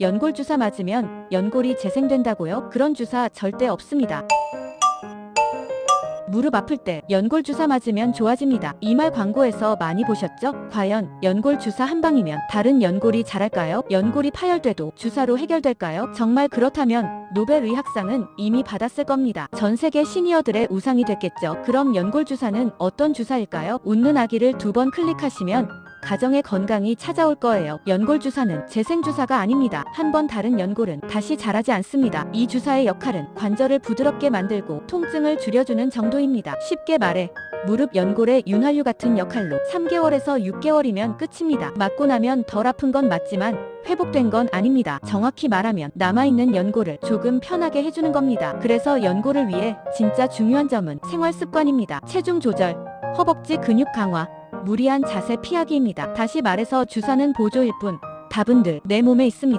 연골 주사 맞으면 연골이 재생된다고요? 그런 주사 절대 없습니다. 무릎 아플 때 연골 주사 맞으면 좋아집니다. 이 말 광고에서 많이 보셨죠? 과연 연골 주사 한 방이면 다른 연골이 자랄까요? 연골이 파열돼도 주사로 해결될까요? 정말 그렇다면 노벨 의학상은 이미 받았을 겁니다. 전 세계 시니어들의 우상이 됐겠죠. 그럼 연골 주사는 어떤 주사일까요? 웃는 아기를 두 번 클릭하시면 가정의 건강이 찾아올 거예요. 연골 주사는 재생 주사가 아닙니다. 한 번 다른 연골은 다시 자라지 않습니다. 이 주사의 역할은 관절을 부드럽게 만들고 통증을 줄여주는 정도입니다. 쉽게 말해 무릎 연골의 윤활유 같은 역할로 3개월에서 6개월이면 끝입니다. 맞고 나면 덜 아픈 건 맞지만 회복된 건 아닙니다. 정확히 말하면 남아있는 연골을 조금 편하게 해주는 겁니다. 그래서 연골을 위해 진짜 중요한 점은 생활 습관입니다. 체중 조절, 허벅지 근육 강화, 무리한 자세 피하기입니다. 다시 말해서 주사는 보조일 뿐 답은 늘 내 몸에 있습니다.